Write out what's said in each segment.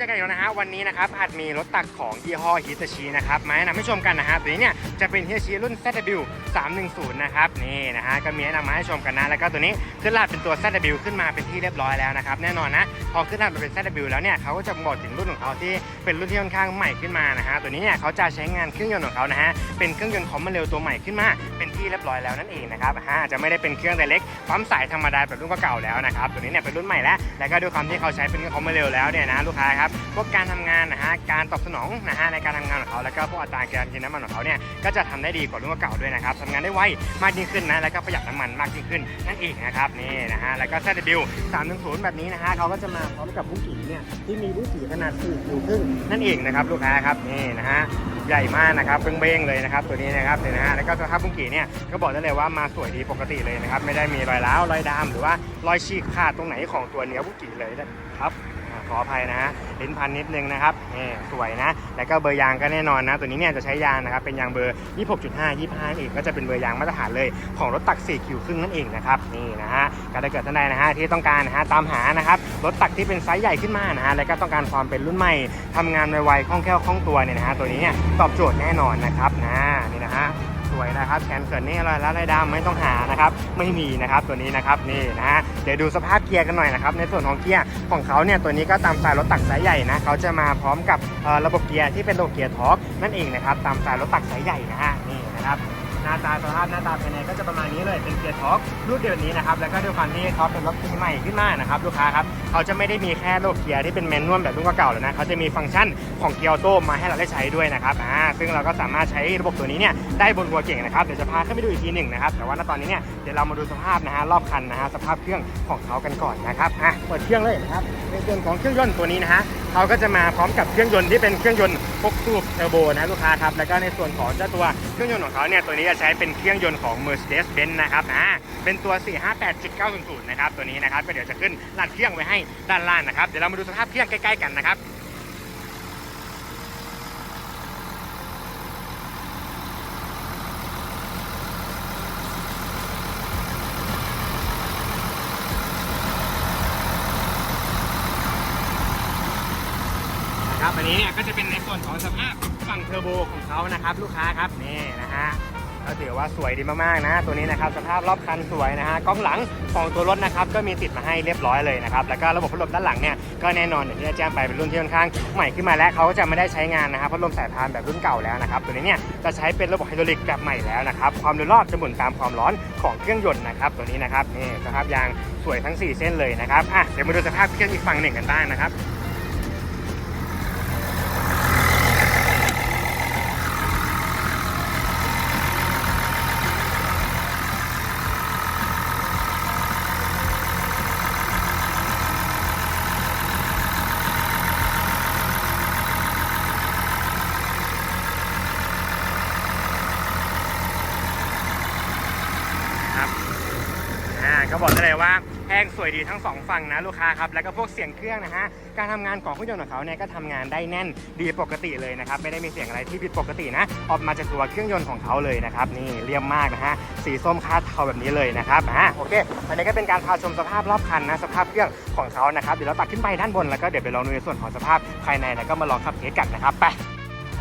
จอกันอีกแล้วนะฮะวันนี้นะครับอาจมีรถตักของยี่ห้อฮิตาชินะครับมาแนะนำให้ชมกันนะฮะตัวนี้เนี่ยจะเป็นฮิตาชิรุ่น ZW 310 นะครับนี่นะฮะก็มีแนะนำมาให้ชมกันนะแล้วก็ตัวนี้ขึ้นลาดเป็นตัว ZW ขึ้นมาเป็นที่เรียบร้อยแล้วนะครับแน่นอนนะพอขึ้นลาดมาเป็น ZW แล้วเนี่ยเขาก็จะบอกถึงรุ่นของเขาที่เป็นรุ่นที่ค่อนข้างใหม่ขึ้นมานะฮะตัวนี้เนี่ยเขาจะใช้งานเครื่องยนต์ของเขานะฮะเป็นเครื่องยนต์คอมมานเร็วตัวใหม่ขึ้นมาเป็นที่เรียบร้อยแล้วนั่นเองนะครับฮะจะไม่ได้เป็นเครื่องไดเล็กปั๊มสายธรรมดาแบบรุ่นเก่าแล้วนะครับตัวนี้เนี่ยเป็นรุ่นใหม่แล้ว แล้วก็ด้วยความที่เขาใช้เป็นเครื่องมาเร็วแล้วเนี่ยนะลูกค้าครับพวกการทำงานนะฮะการตอบสนองนะฮะในการทำงานของเขาแล้วก็พวกอัตราการกินน้ำมันของเขาเนี่ยก็จะทำได้ดีกว่ารุ่นเก่าด้วยนะครับทำงานได้ไวมากยิ่งขึ้นนะแล้วก็ประหยัดน้ำมันมากยิ่งขึ้นนั่นเองนะครับนี่นะฮะแล้วก็ ZW 310 แบบนี้นะฮะเขาก็จะมาพร้อมกับบุ้งกี่เนี่ยที่มีบุ้งกี่ขนาด4คิวครึ่งนั่นเองนะครับลูกค้าครับนี่นะฮะใหญ่มากนะครับเบ้งๆเลยนะครับตัวนี้นะครับเนี่ยนะฮะแล้วก็สภาพบุ้งกี่เนี่ยก็บอกได้เลยว่ามาสวยดีปกติเลยนะครับไม่ได้มีรอยร้าวรอยดำหรือว่า รอยฉีกขาดตรงไหนของตัวเนื้อบุ้งกี่เลยนะครับอ่าขออภัยนะฮะลิ้นพันนิดนึงนะครับนี่สวยนะ แล้วก็เบอร์ยางก็แน่นอนนะ ตัวนี้เนี่ยจะใช้ยางนะครับ เป็นยางเบอร์ 26.5 25เองก็จะเป็นเบอร์ยางมาตรฐานเลย ของรถตัก 4 คิวครึ่งนั่นเองนะครับ นี่นะฮะ ก็ถ้าเกิดท่านใดนะฮะที่ต้องการนะฮะตามหานะครับ รถตักที่เป็นไซส์ใหญ่ขึ้นมานะฮะ แล้วก็ต้องการความเป็นรุ่นใหม่ทำงานไวๆ คล่องแคล่ว คล่องตัวเนี่ยนะฮะ ตัวนี้เนี่ยตอบโจทย์แน่นอนนะครับนะนี่นะฮะส วยนะครับแขนเกิดนี่อะไรแล้วไรดำไม่ต้องหานะครับไม่มีนะครับตัวนี้นะครับนี่นะฮะเดี๋ยวดูสภาพเกียร์กันหน่อยนะครับในส่วนของเกียร์ของเขาเนี่ยตัวนี้ก็ตามสายรถตักสายใหญ่นะเขาจะมาพร้อมกับระบบเกียร์ที่เป็นระบบเกียร์ทอร์กนั่นเองนะครับตามสายรถตักสายใหญ่นะฮะนี่ หน้าตาสภาพหน้าตาภายในก็จะประมาณนี้เลยเป็นเกียร์ทอร์กรุ่นเดียวนี้นะครับแล้วก็ด้วยความที่เขาเป็นรถปีใหม่ขึ้นมานะครับลูกค้าครับเขาจะไม่ได้มีแค่ระบบเกียร์ที่เป็นแมนนวลแบบรุ่นเก่าๆแล้วนะเขาจะมีฟังก์ชันของเกียร์ออโต้มาให้เราได้ใช้ด้วยนะครับอ่าซึ่งเราก็สามารถใช้ระบบตัวนี้เนี่ยได้บนหัวเก่งนะครับเดี๋ยวจะพาขึ้นไปดูอีกทีหนึ่งนะครับแต่ว่าณตอนนี้เนี่ยเดี๋ยวเรามาดูสภาพนะฮะรอบคันนะฮะสภาพเครื่องของเขากันก่อนนะครับอะเปิดเครื่องเลยนะครับในส่วนของเครื่องยนต์ตัวนี้นะฮะ เขาก็จะมาพร้อมกับเครื่องยนต์ที่เป็นเครื่องยนต์6สูบเทอร์โบนะลูกค้าครับแล้วก็ในส่วนของเจ้าตัวเครื่องยนต์ของเขาเนี่ยตัวนี้จะใช้เป็นเครื่องยนต์ของ Mercedes-Benz นะครับอ่าเป็นตัว 458.900 นะครับตัวนี้นะครับก็เดี๋ยวจะขึ้นลาดเครื่องไว้ให้ด้านล่างนะครับเดี๋ยวเรามาดูสภาพเครื่องใกล้ๆกันนะครับ นี้เนี่ยก็จะเป็นในส่วนของสภาพฝั่งเทอร์โบของเขานะครับ ลูกค้าครับนี่นะฮะก็ถือว่าสวยดีมากๆนะ ตัวนี้นะครับสภาพรอบคันสวยนะฮะกล้องหลังของตัวรถนะครับก็มีติดมาให้เรียบร้อยเลยนะครับแล้วก็ระบบพัดลมด้านหลังเนี่ยก็แน่นอนอย่างที่ได้แจ้งไปเป็นรุ่นที่ค่อนข้างใหม่ขึ้นมาแล้วเขาก็จะไม่ได้ใช้งานนะครับพัดลมสายพานแบบรุ่นเก่าแล้วนะครับตัวนี้เนี่ยจะใช้เป็นระบบไฮดรอลิกแบบใหม่แล้วนะครับความเร็วรอบจะหมุนตามความร้อนของเครื่องยนต์นะครับตัวนี้นะครับนี่สภาพยางสวยทั้ง 4 เส้นเลยนะครับอะเดี๋ยวมาดูสภาพเครื่องอีกฝั่งหนึ่งกันบ้างนะครับ อ่าก็บอกได้เลยว่าแพงสวยดีทั้งสองฝั่งนะลูกค้าครับแล้วก็พวกเสียงเครื่องนะฮะการทำงานของเครื่องยนต์ของเขาเนี่ยก็ทำงานได้แน่นดีปกติเลยนะครับไม่ได้มีเสียงอะไรที่ผิดปกตินะ ออกมาจากตัวเครื่องยนต์ของเขาเลยนะครับนี่เรียมมากนะฮะสีส้มคาดเทาแบบนี้เลยนะครับอ่าโอเคอันนี้ก็เป็นการพาชมสภาพรอบคันนะสภาพเครื่องของเขานะครับเดี๋ยวเราตัดขึ้นไปด้านบนแล้วก็เดี๋ยวไปลองดูในส่วนของสภาพภายในแล้วก็มาลองขับเทสกันนะครับไป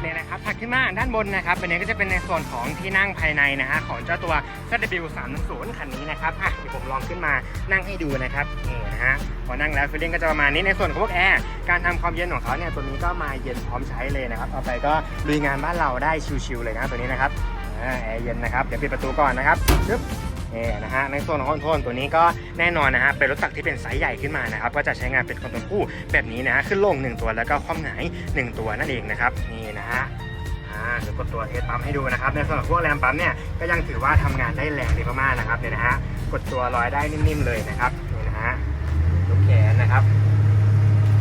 เนี่ยนะครับถัดขึ้นมาด้านบนนะครับอันนี้ก็จะเป็นในส่วนของที่นั่งภายในนะฮะของเจ้าตัว ZW 310 คันนี้นะครับอะเดี๋ยวผมลองขึ้นมานั่งให้ดูนะครับนี่นะฮะพอนั่งแล้วฟีลลิ่งก็จะประมาณนี้ในส่วนของพวกแอร์การทำความเย็นของเขาเนี่ยตัวนี้ก็มาเย็นพร้อมใช้เลยนะครับเอาไปก็ลุยงานบ้านเราได้ชิวๆเลยนะตัวนี้นะครับแอร์เย็นนะครับเดี๋ยวปิดประตูก่อนนะครับปึ๊บ นี่นะฮะในส่วนของคอนโทรลตัวนี้ก็แน่นอนนะฮะเป็นรถตักที่เป็นไซส์ใหญ่ขึ้นมานะครับก็จะใช้งานเป็นคอนโทรลคู่แบบนี้นะฮะขึ้นลงหนึ่งตัวแล้วก็คว่ำหงายหนึ่งตัวนั่นเองนะครับนี่นะฮะอ่าเดี๋ยวกดตัวเอปั๊มให้ดูนะครับในส่วนของพวกแรมปั๊มเนี่ยก็ยังถือว่าทำงานได้แรงดีมากๆนะครับเนี่ยนะฮะกดตัวลอยได้นิ่มๆเลยนะครับนี่นะฮะลูกแขนนะครับ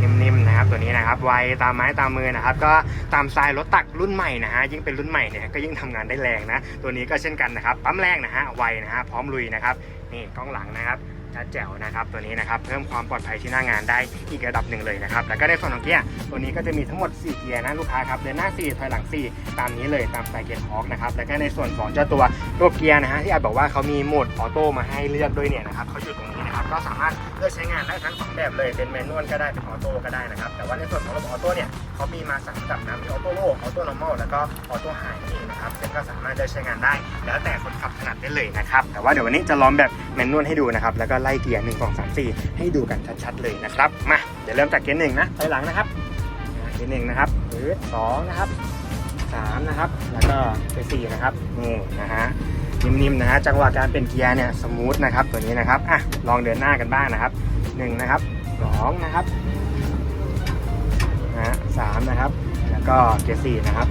นิ่มๆนะครับตัวนี้นะครับไวตามไม้ตามมือนะครับ ก็ตามสไตล์รถตักรุ่นใหม่นะฮะยิ่งเป็นรุ่นใหม่เนี่ยก็ยิ่งทำงานได้แรงนะ ตัวนี้ก็เช่นกันนะครับปั๊มแรงนะฮะไวนะฮะพร้อมลุยนะครับนี่กล้องหลังนะครับชัดแจ๋วนะครับตัวนี้นะครับเพิ่มความปลอดภัยที่หน้างานได้อีกระดับหนึ่งเลยนะครับแล้วก็ในส่วนของเกียร์ตัวนี้ก็จะมีทั้งหมด 4 เกียร์นะลูกค้าครับเดินหน้า 4 ถอยหลัง 4 ตามนี้เลยตามสไตล์เกียร์ทอกนะครับแล้วก็ในส่วนของเจ้าตัวตัวเกียร์นะฮะที่อาจบอกว่าเขามีโหมดออโต้มาให้เลือกด้วยเนี่ยนะครับเขาอยู่ตรงนี้ ก็สามารถเลือกใช้งานได้ทั้งสองแบบเลยเป็นแมนนวลก็ได้เป็นออโต้ก็ได้นะครับแต่ว่าในส่วนของระบบออโต้เนี่ยเขามีมาสามระดับนะมีออโต้โลออโต้นอร์มอลแล้วก็ออโต้ไฮนั่นเองนะครับซึ่งก็สามารถเลือกใช้งานได้ แล้วแต่คนขับถนัดได้เลยนะครับแต่ว่าเดี๋ยววันนี้จะลองแบบแมนนวลให้ดูนะครับแล้วก็ไล่เกียร์หนึ่งสองสามสี่ให้ดูกันชัดๆเลยนะครับมาเดี๋ยวเริ่มจากเกียร์หนึ่งนะไปหลังนะครับเกียร์หนึ่งนะครับหรือสองนะครับสามนะครับแล้วก็เกียร์สี่นะครับนี่นะฮะ นิ่มๆนะฮะจังหวะการเป็นเกียร์เนี่ยสมูทนะครับตัวนี้นะครับอะลองเดินหน้ากันบ้างนะครับหนึ่งนะครับสองนะครับนะฮะสามนะครับ แล้วก็เกียร์สี่นะครับ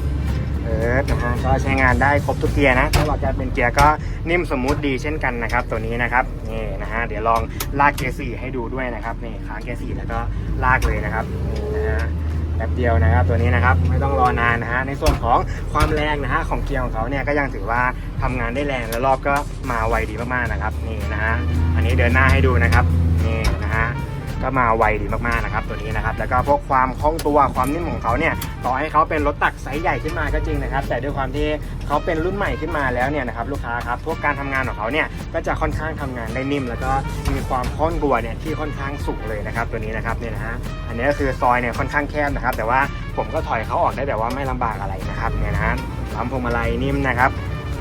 เออนะฮะก็ใช้งานได้ครบทุกเกียร์นะจังหวะการเป็นเกียร์ก็นิ่มสมูทดีเช่นกันนะครับ ตัวนี้นะครับนี่นะฮะเดี๋ยวลองลากเกียร์สี่ให้ดูด้วยนะครับนี่ค้างเกียร์สี่แล้วก็ลากเลยนะครับนี่นะฮะ แป๊บเดียวนะครับตัวนี้นะครับไม่ต้องรอนานนะฮะในส่วนของความแรงนะฮะของเกียร์ของเขาเนี่ยก็ยังถือว่าทำงานได้แรงและรอบก็มาไวดีมากๆนะครับนี่นะฮะอันนี้เดินหน้าให้ดูนะครับ ก็มาไวดีมากๆนะครับตัวนี้นะครับแล้วก็พวกความคล่องตัวความนิ่มของเขาเนี่ยต่อให้เขาเป็นรถตักไซส์ใหญ่ขึ้นมาก็จริงนะครับ แต่ด้วยความที่เขาเป็นรุ่นใหม่ขึ้นมาแล้วเนี่ยนะครับลูกค้าครับพวกการทำงานของเขาเนี่ยก็จะค่อนข้างทำงานได้นิ่ม แล้วก็มีความคล่องตัวเนี่ยที่ค่อนข้างสูงเลยนะครับตัวนี้นะครับเนี่ยนะฮะอันนี้ก็คือซอยเนี่ยค่อนข้างแคบนะครับ แต่ว่าผมก็ถอยเขาออกได้แบบว่าไม่ลำบากอะไรนะครับเนี่ยนะฮะปั๊มพวงมาลัยนิ่มนะครับ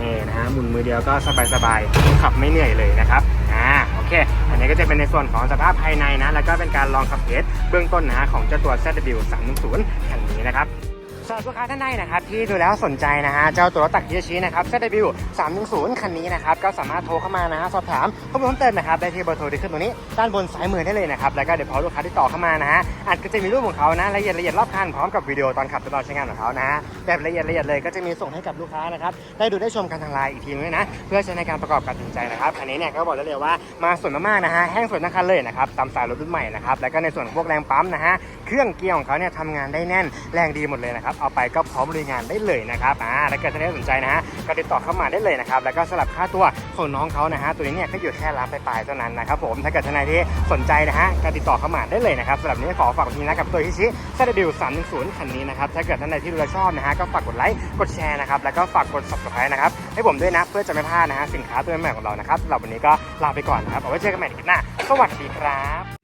นี่นะฮะหมุนมือเดียวก็สบายๆขับไม่เหนื่อยเลยนะครับอ่า เค อันนี้ก็จะเป็นในส่วนของสภาพภายในนะ แล้วก็เป็นการลองขับเทสเบื้องต้นนะฮะของเจ้าตัว ZW 310 คันนี้นะครับ สำหรับลูกค้าท่านใดนะครับที่ดูแล้วสนใจนะฮะเจ้าตัวรถตักเฮียชีนะครับ ZW 310คันนี้นะครับก็สามารถโทรเข้ามานะฮะสอบถามข้อมูลเพิ่มเติมนะครับได้ที่เบอร์โทรที่ขึ้นตรงนี้ด้านบนซ้ายมือได้เลยนะครับแล้วก็เดี๋ยวพอลูกค้าที่ต่อเข้ามานะฮะอาจก็จะมีรูปของเขานะละเอียดละเอียดรอบคันพร้อมกับวิดีโอตอนขับทดลองใช้งานของเขานะฮะแบบละเอียดละเอียดเลยก็จะมีส่งให้กับลูกค้านะครับได้ดูได้ชมกันทางไลน์อีกทีนึงนะเพื่อใช้ในการประกอบการตัดสินใจนะครับอันนี้เนี่ยก็บอกได้เลยว่ามาสวยมากๆนะฮะแห้งสวยทั้งคันเลยนะครับตามสายรถรุ่นใหม่นะครับแล้วก็ในส่วนพวกแรงปั๊มนะฮะเครื่องเกียร์ของเขาเนี่ยทำงานได้แน่นแรงดีหมดเลยนะครับเอาไปก็พร้อมลุยงานได้เลยนะครับอ่าถ้าเกิดท่านใดสนใจนะฮะก็ติดต่อเข้ามาได้เลยนะครับแล้วก็สลับค่าตัวของน้องเขานะฮะตัวนี้เนี่ยก็อยู่แค่ร้านปลายๆเท่านั้นนะครับผมถ้าเกิดท่านใดที่สนใจนะฮะก็ติดต่อเข้ามาได้เลยนะครับสำหรับนี้ขอฝากทีนะกับตัวฮิชิซาดบิว310คันนี้นะครับถ้าเกิดท่านใดที่ดูแลชอบนะฮะก็ฝากกดไลค์กดแชร์นะครับแล้วก็ฝากกด subscribe นะครับให้ผมด้วยนะเพื่อจะไม่พลาดนะฮะสินค้าตัวใหม่ๆของเรานะครับสำหรับวันนี้ก็ลาไปก่อนนะครับเอาไว้เจอกันใหม่ในคลิปหน้าสวัสดีครับ